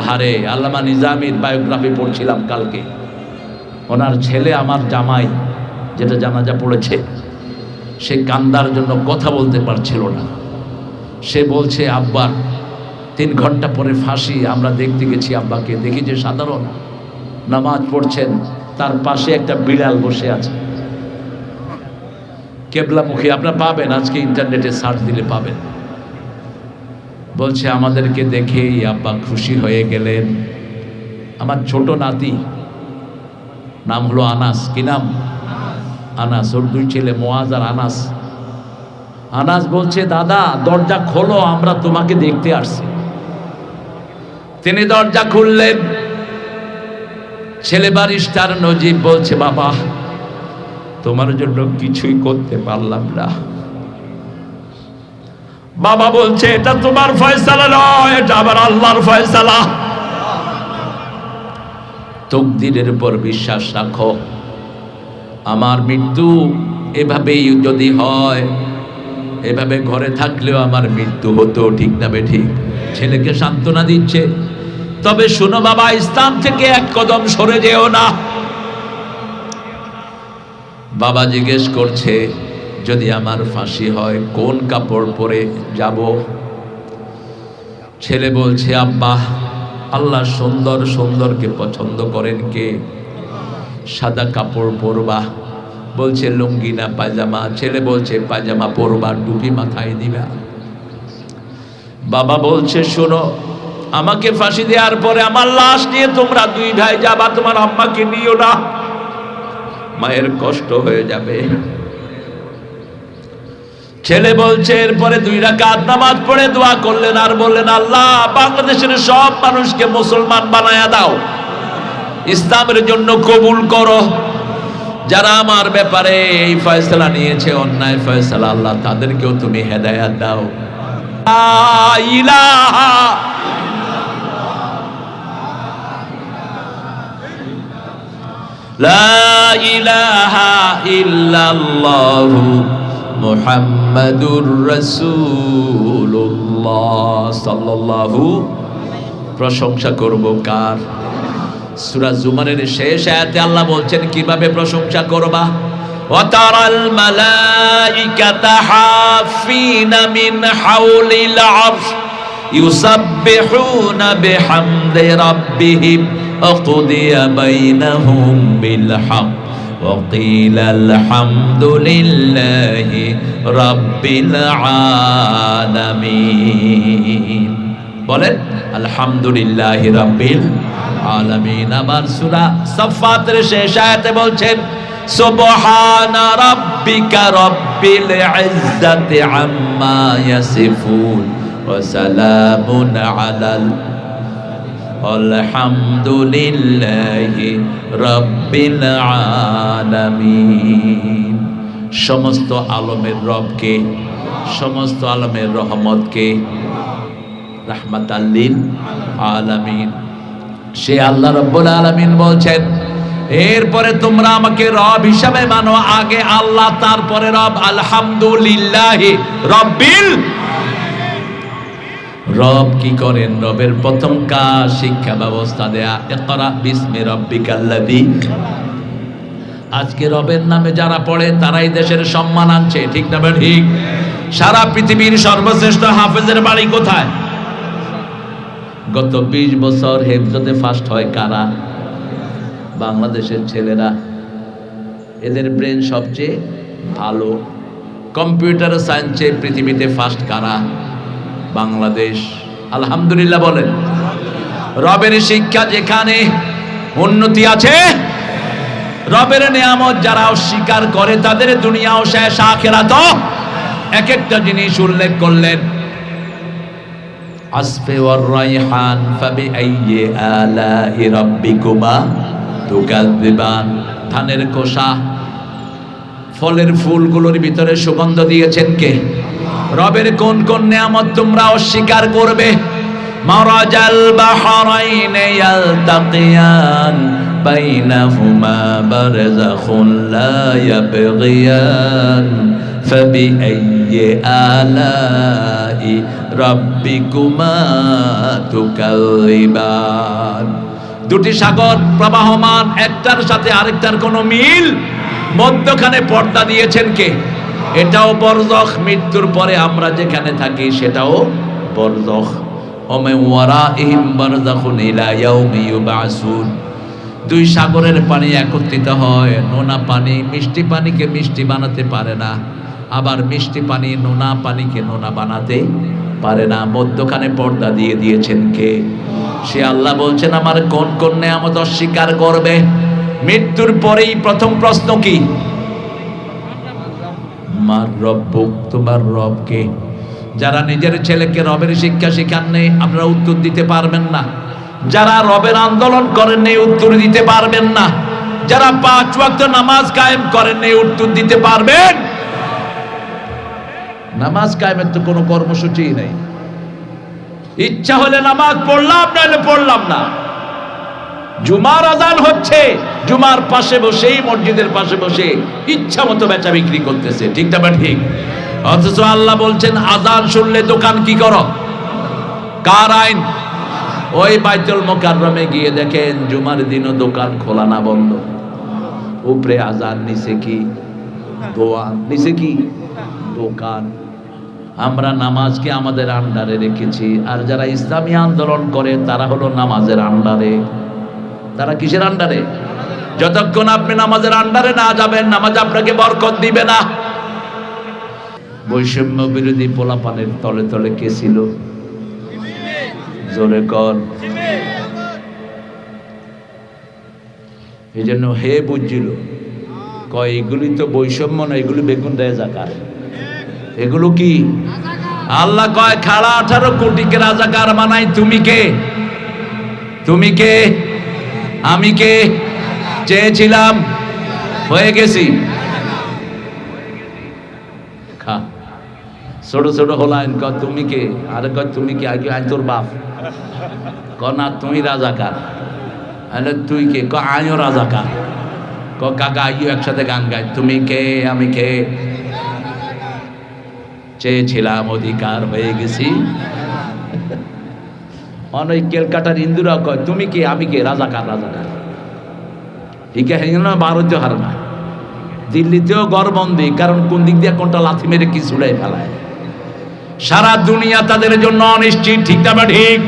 আহারে, আল্লামা নিজামির বায়োগ্রাফি পড়ছিলাম কালকে। ওনার ছেলে আমার জামাই, যেটা জানাজা পড়েছে, সে কান্দার জন্য কথা বলতে পারছিল না। সে বলছে আব্বার তিন ঘণ্টা পরে ফাঁসি, আমরা দেখতে গেছি আব্বাকে। দেখি যে সাধারণ নামাজ পড়ছেন, তার পাশে একটা বিড়াল বসে আছে। কেবলামুখী, আপনারা পাবেন, আজকে ইন্টারনেটে সার্চ দিলে পাবেন। বলছে, আমাদেরকে দেখেই আব্বা খুশি হয়ে গেলেন। আমার ছোট নাতি, নাম হলো আনাস। কি নাম? আনাস। ওর দুই ছেলে, মোয়াজ আর আনাস। আনাস বলছে, দাদা, দরজা খোলো, আমরা তোমাকে দেখতে আসছি। তিনি দরজা খুললেন। ছেলে বারিস্টার নজিব বলছে, বাবা, তোমার জন্য কিছুই করতে পারলাম না। বাবা বলছে, এটা তোমার ফয়সালা নয়, এটা আবার আল্লাহর ফয়সালা। তকদিরের উপর বিশ্বাস রাখো। আমার মৃত্যু এভাবেই যদি হয়, এভাবে ঘরে থাকলেও আমার মৃত্যু হতো ঠিক না বে ঠিক। ছেলেকে সান্ত্বনা দিচ্ছে। তবে শোনো বাবা, ইসলাম থেকে এক কদম সরে যেও না। বাবা জিজ্ঞেস করছে যদি আমার ফাঁসি হয়, কোন কাপড় পরে যাব? ছেলে বলছে, আব্বা, আল্লাহ সুন্দর সুন্দরকে পছন্দ করেন কে? সাদা কাপড় পরবা। বলছে, লুঙ্গি না, পায়জামা। ছেলে বলছে, পায়জামা পরবা, টুপি মাথায় দিবা। বাবা বলছে, শোনো, আমাকে ফাঁসি দেওয়ার পরে আমার লাশ নিয়ে তোমরা দুই ভাই যাবা, তোমার আম্মাকে নিও না। মায়ের কষ্ট হয়ে যাবে। ছেলে বলছে, এরপরে দুই রাকাত নামাজ পড়ে দোয়া করলেন আর বললেন, আল্লাহ, বাংলাদেশের সব মানুষকে মুসলমান বানায়া দাও। ইসলামের জন্য কবুল করো। যারা আমার ব্যাপারে এই ফয়সলা নিয়েছে, অন্যায় ফয়সলা, আল্লাহ, তাদেরকেও তুমি হেদায়াত দাও। লা ইলাহা ইল্লাল্লাহু মুহাম্মাদুর রাসূলুল্লাহ সাল্লাল্লাহু প্রশংসা করব কার সূরা জুমারের শেষ আয়াতে আল্লাহ বলছেন কিভাবে প্রশংসা করবা وترى الملائكة حافين من حول العرش يسبحون بحمد ربهم وقضي بينهم بالحق وقيل الحمد لله رب العالمين বলেন আলহামদুলিল্লাহ রাব্বিল আলামিন আবার সূরা সাফফাতের শেষ আয়াতে বলছেন সুবহান রাব্বিকা রাব্বিল ইজ্জাতি আম্মা ইয়াসিফুন ওয়া সালামুন আলাল আলহামদুলিল্লাহি রাব্বিল আলামিন। সমস্ত আলমের রবকে, সমস্ত আলমের রহমতকে রাহমাত আল্লিল আলামিন। সে আল্লাহ রব্বুল আলামিন বলছেন, এরপরে তোমরা আমাকে রব হিসাবে মানো, আগে আল্লাহ, তারপরে রব। আলহামদুলিল্লাহ রব্বিল রব কি করেন? রবের প্রথম কাজ শিক্ষা ব্যবস্থা দেয়া। ইকরা বিসমি রব্বিকাল্লাযী। আজকে রবের নামে যারা পড়ে, তারাই দেশের সম্মান আনছে। ঠিক না? ঠিক। সারা পৃথিবীর সর্বশ্রেষ্ঠ হাফেজের বাড়ি কোথায়? গত ২০ বছর হেফজতে ফার্স্ট হয় কারা? বাংলাদেশের ছেলেরা। এদের ব্রেন সবচেয়ে ভালো। কম্পিউটার সায়েন্সে পৃথিবীতে ফার্স্ট কারা? বাংলাদেশ। আলহামদুলিল্লাহ বলেন। রবের শিক্ষা যেখানে উন্নতি আছে, রবের নিয়ামত যারা অস্বীকার করে, তাদের দুনিয়াও শেষ আখেরাত এক একটা জিনিস উল্লেখ করলেন। ধানের কোষা ফলের ফুলগুলোর ভিতরে সুগন্ধ দিয়েছেন কে? রবের কোন কোন নিয়ামত তোমরা অস্বীকার করবে মারাজাল বাহরাইন ইয়ালতাকিয়ান বাইনাহুমা বারযাখুন লা ইয়াবগিয়ান فبأي آلاء ربكما تكذبان দুটি সাগর প্রবাহমান একটার সাথে আরেকটার কোনো মিল মধ্যখানে পর্দা দিয়েছেন কে এটাও বরজখ, মৃত্যুর পরে আমরা যেখানে থাকি সেটাও বরজখ। দুই সাগরের পানি একত্রিত হয়, নোনা পানি মিষ্টি পানিকে মিষ্টি বানাতে পারে না, আবার মিষ্টি পানি নোনা পানিকে নোনা বানাতে পারে না। মধ্যখানে পর্দা দিয়ে দিয়েছেন কে? সে আল্লাহ বলছেন, আমার কোন কোন নেয়ামত অস্বীকার করবে? মৃত্যুর পরেই প্রথম প্রশ্ন কি? মার রব্বুক তোমার রবকে। যারা নিজের ছেলেকে রবের শিক্ষা শিখান নেই আপনারা উত্তর দিতে পারবেন না। যারা রবের আন্দোলন করেন নেই উত্তর দিতে পারবেন না। যারা পাঁচ ওয়াক্ত নামাজ কায়েম করেন নেই উত্তর দিতে পারবেন। নামাজ কায়েমের তো কোনো কর্মসূচি নেই। ইচ্ছা হলে নামাজ পড়লাম, নাহলে পড়লাম না। জুমার আজান হচ্ছে, জুমার পাশে বসেই, মসজিদের পাশে বসে ইচ্ছা মতো বেচা বিক্রি করতেছে। ঠিক না ঠিক? অথচ আল্লাহ বলছেন, আজান শুনলে দোকান কি করো? কার আইন? ওই বাইতুল মোকাররমে গিয়ে দেখেন, জুমার দিনও দোকান খোলা না বন্ধ। উপরে আজান, নিচে কি? দোয়া। নিচে কি? দোকান। আমরা নামাজকে আমাদের আন্ডারে রেখেছি। আর যারা ইসলামী আন্দোলন করে, তারা হলো নামাজের আন্ডারে। তারা কিসের আন্ডারে? যতক্ষণ আপনি নামাজের আন্ডারে না যাবেন, নামাজ আপনাকে বরকত দিবে না। বৈষম্য বিরোধী পোলাপানের তলে তলে কে ছিল? জোরে কর এই জন্য হে বুঝছিল কয়, এগুলি তো বৈষম্য না এগুলি বেগুন দেয় জাকার এগুলো কি? আল্লাহ কয় খাড়া আঠারো কোটিকে রাজাকার মানাই তুমি কে? তুমি কে? আমি কে? চেয়েছিলাম। হয়ে গেছি। খা। ছোট ছোট হলাইন ক তুমি কে? আরে কয়, তুমি কে? আগে আই তোর বাপ। ক, না তুমি রাজাকার। আরে তুই কে? ক আইও রাজাকার। ক, কাকা আইও একসাথে গান গাই। তুমি কে? আমি কে? চেয়েছিলাম, অধিকার হয়ে গেছি। অনেক কেলকাটার ইন্দুরা কয়, তুমি কে? আমি কে? রাজাকার রাজাকার। ঠিক আছে না ভারত হার না। দিল্লিতেও গড়বন্দি, কারণ কোন দিক দিয়ে কোনটা লাথি মেরে কি ছুড়াই ফেলায়? সারা দুনিয়া তাদের জন্য অনিশ্চিত, ঠিক না ঠিক?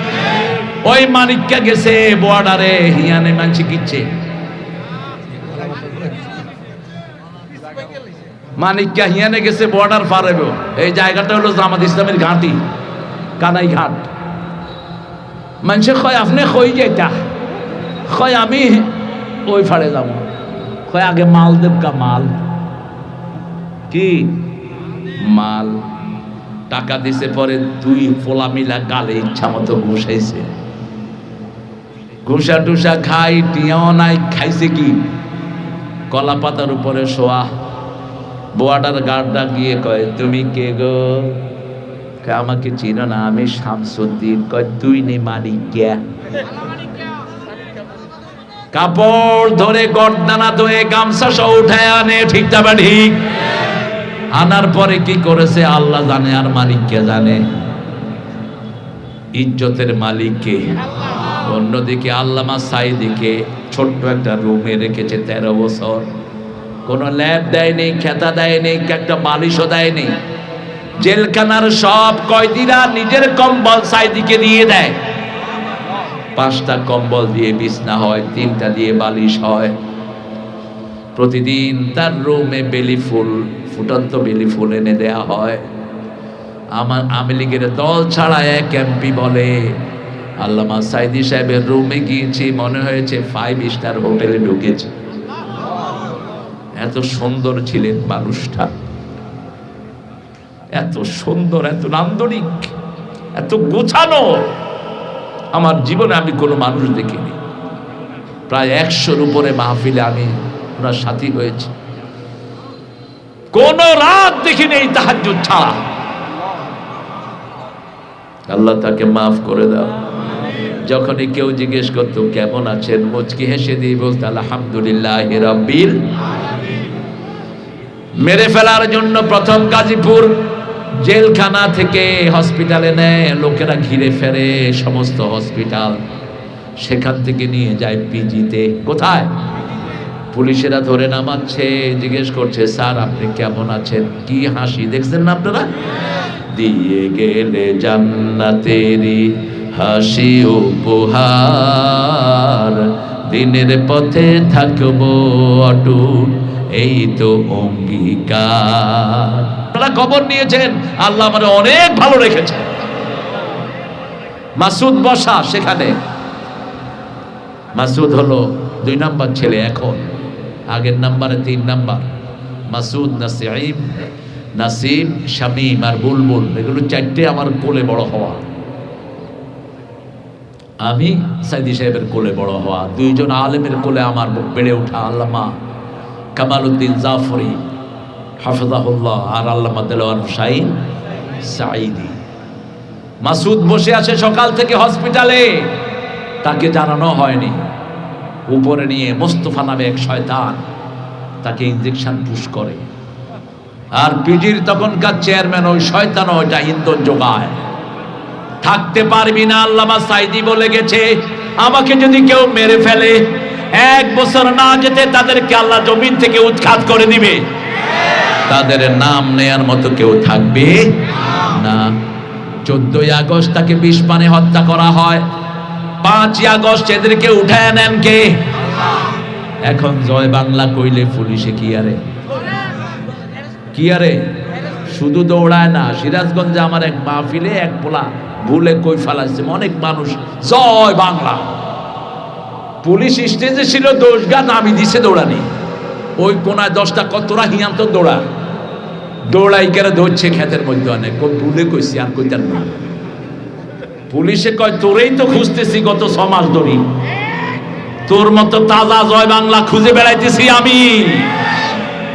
ওই মানিককে গেছে বর্ডারে হিয়ানে মানছি কিচ্ছে। মানিককা হিয়ানে গেছে বর্ডার পারেব এই জায়গাটা হলো জামাত ইসলামের ঘাঁটি কানাই ঘাট মানুষে কয় আপনি কই যেটা কয় আমি ওই ফাড়ে যাব কয় আগে মাল দেব কা মাল কি মাল টাকা দিছে পরে দুই ফোলা মিলা গালে ইচ্ছা মতো ঘুষাইছে ঘুষা টুসা খাই টিয়াও নাই খাইছে কি কলা পাতার উপরে শোয়া বোয়াটার গার্ডটা গিয়ে কয় তুমি কে গো কয়, আমাকে চিনো না আমি শামসুদ্দিন। কয় তুই নে কে কাপড় ধরে গর্দানা ধরে গামছা সহ উঠায় আনে ঠিক যাবে ঠিক? আনার পরে কি করেছে? আল্লাহ জানে আর মালিক কে জানে। ইজ্জতের মালিক কে? অন্যদিকে আল্লামা সাইদিকে ছোট্ট একটা রুমে রেখেছে তেরো বছর। কোনো ল্যাব দেয়নি খেতা দেয়নি একটা মালিশও দেয়নি। জেলখানার সব কয়দিরা নিজের কম্বল সাইদিকে দিয়ে দেয়। পাঁচটা কম্বল দিয়ে বিছনা হয়, তিনটা দিয়ে বালিশ হয়। প্রতিদিন তার রুমে বেলি ফুল, ফুটন্ত বেলি ফুল এনে দেয়া হয়। আমার আওয়ামী লীগের দল ছাড়া এক এমপি বলে, আল্লামা সাইদি সাহেবের রুমে গিয়েছি, মনে হয়েছে ফাইভ স্টার হোটেলে ঢুকেছে। এত সুন্দর ছিলেন মানুষটা। এত সুন্দর, এত নান্দনিক, এত গোছানো আমার জীবনে আমি কোনো মানুষ দেখিনি। প্রায় একশোর উপরে মাহফিলে আমি ওনার সাথী হয়েছি। কোন রাত দেখিনি এই তাহাজ ছাড়া। আল্লাহ তাকে মাফ করে দাও। যখনই কেউ জিজ্ঞেস করতো, কেমন আছেন? মুচকি হেসে দিয়ে বলতো, আলহামদুলিল্লাহ মেরে ফেলার জন্য প্রথম গাজীপুর জেলখানা থেকে হসপিটালে নেয়, লোকেরা ঘিরে ফেরে সমস্ত হসপিটাল। সেখান থেকে নিয়ে যায় পিজিতে। কোথায়? পুলিশেরা ধরে নামাচ্ছে, জিজ্ঞেস করছে, স্যার, আপনি কেমন আছেন? কি হাসি, দেখছেন না আপনারা? দিয়ে গেলে জান্নাতেরি হাসি উপহার। দিনের পথে থাকব অটুট এই তো অঙ্গীকার। আপনারা খবর নিয়েছেন, আল্লাহ আমার অনেক ভালো রেখেছে। মাসুদ বসা সেখানে। মাসুদ হলো দুই নাম্বার ছেলে এখন, আগের নাম্বারে তিন নাম্বার। মাসুদ নাসিম নাসিম, শামিম আর বুলবুল, এগুলো চারটে আমার কোলে বড় হওয়া। আমি সাইদি সাহেবের কোলে বড় হওয়া, দুইজন আলেমের কোলে আমার বেড়ে ওঠা আল্লামা কামাল উদ্দিন জাফরি, হাফিজাহুল্লাহ, আর আল্লামা দেলোয়ার হুসাইন সাইদি মাসুদ বসে আছে সকাল থেকে হসপিটালে। তাকে জানানো হয়নি। উপরে নিয়ে মোস্তফা নামে এক শয়তান তাকে ইঞ্জেকশন পুশ করে। আর পিজির তখনকার চেয়ারম্যান ওই শয়তান ওইটা ইন্ধন যোগায়। থাকতে পারবি না, আল্লামা সাইদি বলে গেছে। আমাকে যদি কেউ মেরে ফেলে এক বছর না যেতে তাদেরকে আল্লাহ জমিন থেকে উৎখাত করে দিবে। তাদের নাম নেয়ার মতো কেউ থাকবে না। চোদ্দই আগস্ট তাকে বিষ পানে হত্যা করা হয়। পাঁচই আগস্ট এদেরকে উঠায় নেন কে? এখন জয় বাংলা কইলে পুলিশে কি আরে? কি আরে? শুধু দৌড়ায় না, সিরাজগঞ্জে আমার এক মাহফিলে এক পোলা ভুলে কই ফেলাচ্ছে অনেক মানুষ, জয় বাংলা। পুলিশ স্টেজে ছিল দোষ গান আমি দিছে দৌড়ানি। ওই কোনায় দশটা কতরা হিয়ান্ত দৌড়া। দৌড়াই কেন ধরছে ক্ষেতের মধ্যে অনেক। ভুলে কইছি, আর কইতার না পুলিশে কয়, তোরেই তো খুঁজতেছি গত মাস ধরি। তোর মতো তাজা জয় বাংলা খুঁজে বেড়াইতেছি আমি।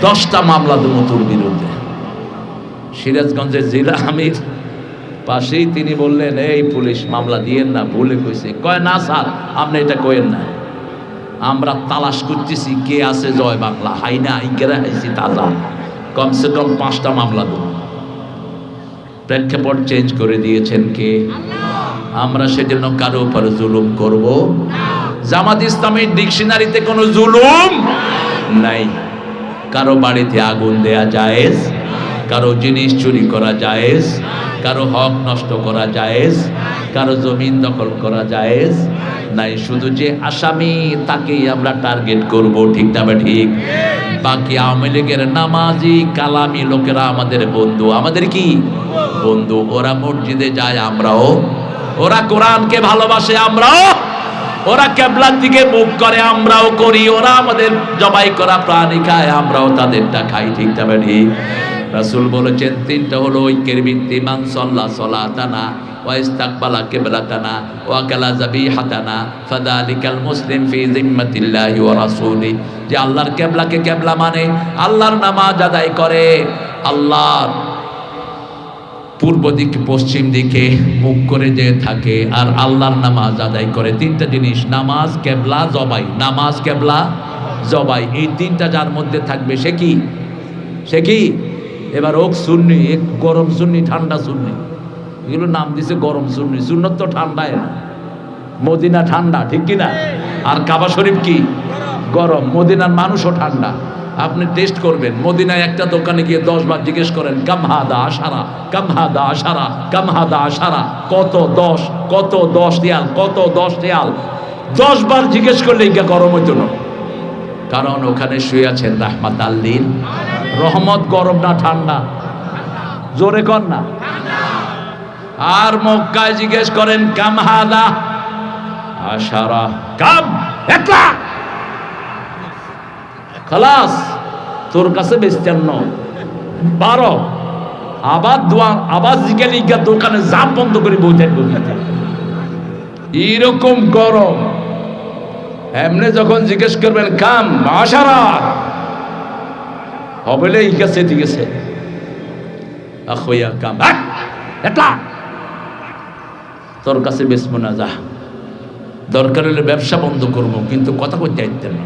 দশটা মামলা দেবো তোর বিরুদ্ধে। সিরাজগঞ্জের জেলা আমির পাশেই তিনি বললেন, এই পুলিশ, মামলা দিয়েন না, ভুলে কইছে। কয়, না স্যার, আপনি এটা কয়েন না। আমরা তালাশ করতেছি, কে আছে জয় বাংলা, হাই না ইকেরা হাইছি তাজা কমসে কম পাঁচটা মামলা দেব প্রেক্ষাপট চেঞ্জ করে দিয়েছেন কে? আমরা সেজন্য কারও উপর জুলুম করব। জামাত ইসলামের ডিকশনারিতে কোনো জুলুম নাই। কারও বাড়িতে আগুন দেয়া জায়েজ কারও জিনিস চুরি করা জায়েজ, কারও হক নষ্ট করা জায়েজ, কারও জমিন দখল করা জায়েজ। নাই, শুধু যে আসামি, তাকেই আমরা টার্গেট করব, ঠিক না ঠিক? বাকি আওয়ামী লীগের নামাজি, কালামি লোকেরা আমাদের বন্ধু। আমাদের কি? বন্ধু, ওরা মসজিদে যায় আমরাও। ওরা কোরআনকে ভালোবাসে আমরাও। ওরা কেবলার দিকে মুখ করে, আমরাও করি। ওরা আমাদের জবাই করা প্রাণী খায়, আমরাও তাদেরটা খাই, ঠিক তবে ঠিক? রাসূল বলেছেন, তিনটা হলো ঐক্যের ভিত্তি, মান সল্লা সলাতানা কিবলাতানা যাবিহাতানা, ফাযালিকাল মুসলিম যে আল্লাহর কেবলাকে কেবলা মানে আল্লাহর নামাজ করে। পূর্ব দিকে, পশ্চিম দিকে মুখ করে যে থাকে আর আল্লাহর নামাজ আদায় করে। তিনটা জিনিস, নামাজ, কেবলা, জবাই। নামাজ, কেবলা, জবাই। এই তিনটা যার মধ্যে থাকবে সে কি? সে কি? এবার ওক সুন্নি এক গরম সুন্নি, ঠান্ডা সুন্নি। এগুলো নাম দিছে গরম সুন্নি। সুন্নত তো ঠান্ডায় না। মদিনা ঠান্ডা, ঠিক কি না আর কাবা শরীফ কি? গরম। মদিনার মানুষও ঠান্ডা। আপনি টেস্ট করবেন। মদিনায় একটা দোকানে গিয়ে দশ বার জিজ্ঞেস করেন কামহাদা আশারা? কামহাদা আশারা? কামহাদা আশারা? কত দশ? কত দশ রিয়াল? কত দশ রিয়াল? দশ বার জিজ্ঞেস করলে গরম হইতো না। কারণ ওখানে শুয়ে আছেন রাহমাত আল্লিন রহমত গরম না ঠান্ডা? জোরে কর না। আর মক্কায় জিজ্ঞেস করেন কামহাদা আশারা, কাম একলা? খালাস, তোর কাছে বেচতেন বারো। আবার দোয়া, আবার জিজ্ঞাসা ইজ্ঞা দোকানে জাপ বন্ধ করে বই থাকব এইরকম গরম? এমনি যখন জিজ্ঞেস করবেন, কাম আশারা? হবেলে আখইয়া কাম। আক! একলা তোর কাছে বেসবো না, যা। দরকার হলে ব্যবসা বন্ধ করব, কিন্তু কথা কইতে আইতেন না।